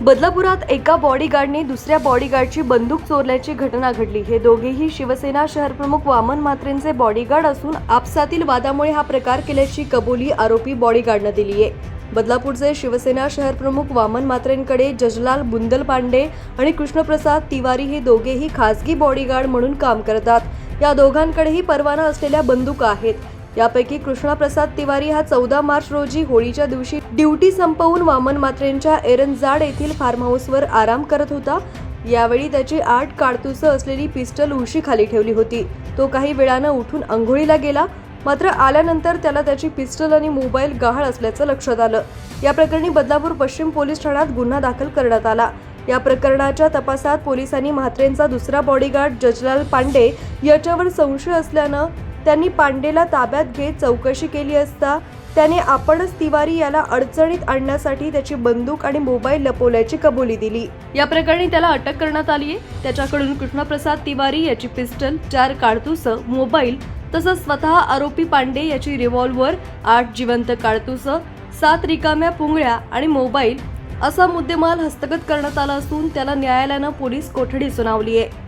बदलापुरात एका बॉडीगार्डने दुसऱ्या बॉडीगार्डची बंदूक चोरल्याची घटना घडली. हे दोघेही शिवसेना शहरप्रमुख वामन मात्रेंचे बॉडीगार्ड असून आपसातील वादामुळे हा प्रकार केल्याची कबुली आरोपी बॉडीगार्डनं दिली आहे बदलापूरचे शिवसेना शहरप्रमुख वामन मात्रेंकडे जजलाल बुंदल पांडे आणि कृष्णप्रसाद तिवारी हे दोघेही खासगी बॉडीगार्ड म्हणून काम करतात. या दोघांकडेही परवाना असलेल्या बंदुका आहेत. यापैकी कृष्णाप्रसाद तिवारी हा चौदा मार्च रोजी होळीच्या दिवशी ड्युटी संपवून वामन मात्रेंच्या एरनजाड येथील फार्म हाऊसवर आराम करत होता. यावेळी त्याची आठ काडतुसं असलेली पिस्टल उशी खाली ठेवली होती. तो काही वेळानं उठून आंघोळीला गेला. मात्र आल्यानंतर त्याला त्याची पिस्टल आणि मोबाईल गहाळ असल्याचं लक्षात आलं. या प्रकरणी बदलापूर पश्चिम पोलीस ठाण्यात गुन्हा दाखल करण्यात आला. या प्रकरणाच्या तपासात पोलिसांनी म्हात्रेंचा दुसरा बॉडीगार्ड जजलाल पांडे याच्यावर संशय असल्यानं त्यांनी पांडेला ताब्यात घेत चौकशी केली असता त्याने आपणच तिवारी याला अडचणीत आणण्यासाठी त्याची बंदूक आणि मोबाईल लपवल्याची कबुली दिली. या प्रकरणी त्याला अटक करण्यात आली आहे त्याच्याकडून कृष्णप्रसाद तिवारी याची पिस्टल चार काडतुसं मोबाईल तसंच स्वतः आरोपी पांडे याची रिव्हॉल्व्हर आठ जिवंत काडतुसं सात रिकाम्या पुंगळ्या आणि मोबाईल असा मुद्देमाल हस्तगत करण्यात आला असून त्याला न्यायालयानं पोलीस कोठडी सुनावली आहे